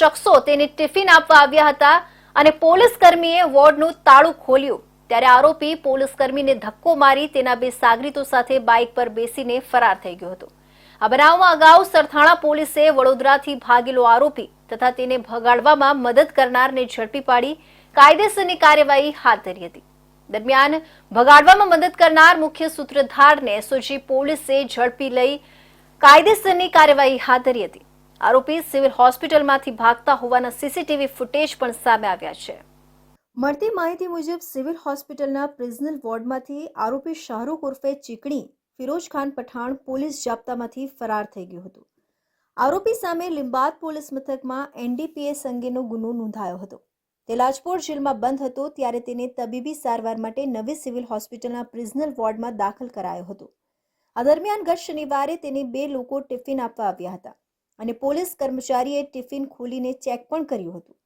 શખ્સો તેને ટિફિન આપવા આવ્યા હતા અને પોલીસ કર્મીએ વોર્ડનું તાળું ખોલ્યું. ત્યારે આરોપી પોલીસ કર્મીને ધક્કો મારી તેના બે સાગરીતો સાથે બાઇક પર બેસીને ફરાર થઈ ગયો હતો. આ બનાવમાં અગાઉ સરથાણા પોલીસે વડોદરાથી ભાગેલો આરોપી તથા તેને ભગાડવામાં મદદ કરનારને ઝડપી પાડી કાયદેસરની કાર્યવાહી હાથ ધરી હતી. દરમિયાન ભગાડવામાં મદદ કરનાર મુખ્ય સૂત્રધારને એસઓજી પોલીસે ઝડપી લઈ કાયદેસરની કાર્યવાહી હાથ ધરી હતી. આરોપી સિવિલ હોસ્પિટલમાંથી ભાગતા હોવાના સીસીટીવી ફૂટેજ પણ સામે આવ્યા છે. મળતી માહિતી મુજબ સિવિલ હોસ્પિટલના પ્રિઝનલ વોર્ડમાંથી આરોપી શાહરૂખ ઉર્ફે ચીકણી ફિરોજ ખાન પઠાણ પોલીસ જાપ્તામાંથી ફરાર થઈ ગયો હતો. આરોપી સામે લિંબાદ પોલીસ મથકમાં એનડીપીએસ અંગેનો ગુનો નોંધાયો હતો. તે લાજપોર જેલમાં બંધ હતો ત્યારે તેને તબીબી સારવાર માટે નવી સિવિલ હોસ્પિટલના પ્રિઝનલ વોર્ડમાં દાખલ કરાયો હતો. આ દરમિયાન ગત શનિવારે તેને બે લોકો ટિફિન આપવા આવ્યા હતા. અને પોલીસ કર્મચારીએ ટિફિન ખોલીને ચેક પણ કર્યું હતું.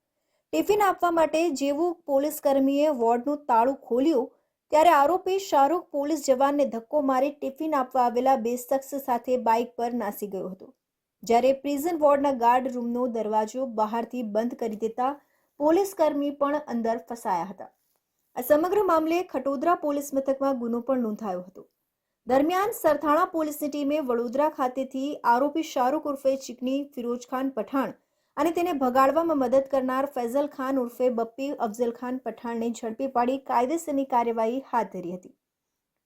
ટિફિન આપવા માટે જેવું પોલીસ કર્મીએ વોર્ડનું તાળું ખોલ્યું, ત્યારે આરોપી શાહરૂખ પોલીસ જવાનને ધક્કો મારી ટિફિન આપવા આવેલા બે શખ્સ સાથે બાઇક પર નાસી ગયો હતો. જ્યારે પ્રિઝન વોર્ડના ગાર્ડ રૂમનો દરવાજો બહારથી બંધ કરી દેતા પોલીસ કર્મી પણ અંદર ફસાયા હતા. આ સમગ્ર મામલે ખટોદરા પોલીસ મથકમાં ગુનો પણ નોંધાયો હતો. દરમિયાન સરથાણા પોલીસની ટીમે વડોદરા ખાતેથી આરોપી શાહરૂખ ઉર્ફે ચીકની ફિરોજ ખાન પઠાણ અને તેને ભગાડવામાં મદદ કરનાર ફૈઝલ ખાન ઉર્ફે બપ્પી અફઝલ ખાન પઠાણને ઝડપી પાડી કાયદેસરની કાર્યવાહી હાથ ધરી હતી.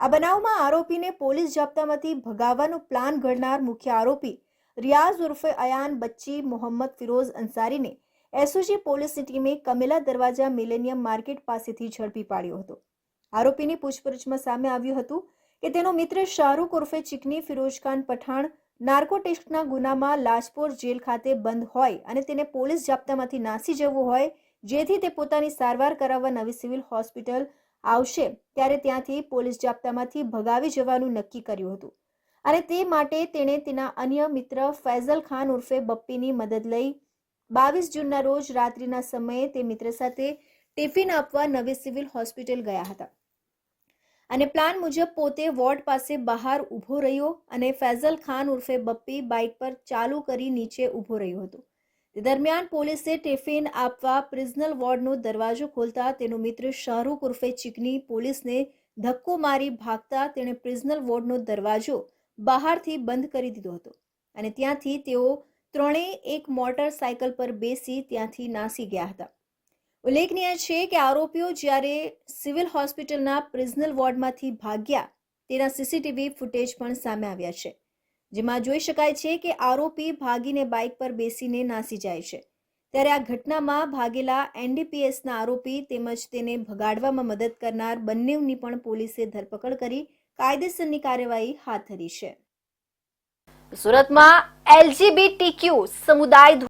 આ બનાવમાં આરોપીને પોલીસ જાપ્તામાંથી ભગાવવાનો પ્લાન ઘડનાર મુખ્ય આરોપી રિયાઝ ઉર્ફે અયાન બચ્ચી મોહમ્મદ ફિરોઝ અંસારીને એસઓજી પોલીસની ટીમે કમેલા દરવાજા મિલેનિયમ માર્કેટ પાસેથી ઝડપી પાડ્યો હતો. આરોપીની પૂછપરછમાં સામે આવ્યું હતું કે તેનો મિત્ર શાહરૂખ ઉર્ફે ચીકની ફિરોજ ખાન પઠાણ નાર્કોટિક્સના ગુનામાં લાજપોર જેલ ખાતે બંધ હોય અને તેને પોલીસ જાપ્તામાંથી નાસી જવું હોય, જેથી તે પોતાની સારવાર કરાવવા નવી સિવિલ હોસ્પિટલ આવશે, ત્યારે ત્યાંથી પોલીસ જાપ્તામાંથી ભગાવી જવાનું નક્કી કર્યું હતું. અને તે માટે તેણે તેના અન્ય મિત્ર ફૈઝલ ખાન ઉર્ફે બપ્પીની મદદ લઈ બાવીસ જૂનના રોજ રાત્રિના સમયે તે મિત્ર સાથે ટિફિન આપવા નવી સિવિલ હોસ્પિટલ ગયા હતા. અને પ્લાન મુજબ પોતે વોર્ડ પાસે બહાર ઊભો રહ્યો અને ફૈઝલ ખાન ઉર્ફે બપ્પી બાઇક પર ચાલુ કરી નીચે ઊભો રહ્યો હતો. તે દરમિયાન પોલીસે ટિફિન આપવા પ્રિઝનલ વોર્ડનો દરવાજો ખોલતા તેનો મિત્ર શાહરૂખ ઉર્ફે ચીકની પોલીસને ધક્કો મારી ભાગતા તેણે પ્રિઝનલ વોર્ડનો દરવાજો બહારથી બંધ કરી દીધો હતો અને ત્યાંથી તેઓ ત્રણેય એક મોટરસાયકલ પર બેસી ત્યાંથી નાસી ગયા હતા. ઉલ્લેખનીય છે કે આરોપીઓ જ્યારે સિવિલ હોસ્પિટલના પ્રિઝનલ વોર્ડમાંથી ભાગ્યા, તેના સીસીટીવી ફૂટેજ પણ સામે આવ્યા છે, જેમાં જોઈ શકાય છે કે આરોપી ભાગીને બાઇક પર બેસીને નાસી જાય છે. ત્યારે આ ઘટનામાં ભાગેલા એનડીપીએસના આરોપી તેમજ તેને ભગાડવામાં મદદ કરનાર બંનેની પણ પોલીસે ધરપકડ કરી કાયદેસરની કાર્યવાહી હાથ ધરી છે. સુરતમાં એલજીબીટીક્યુ સમુદાય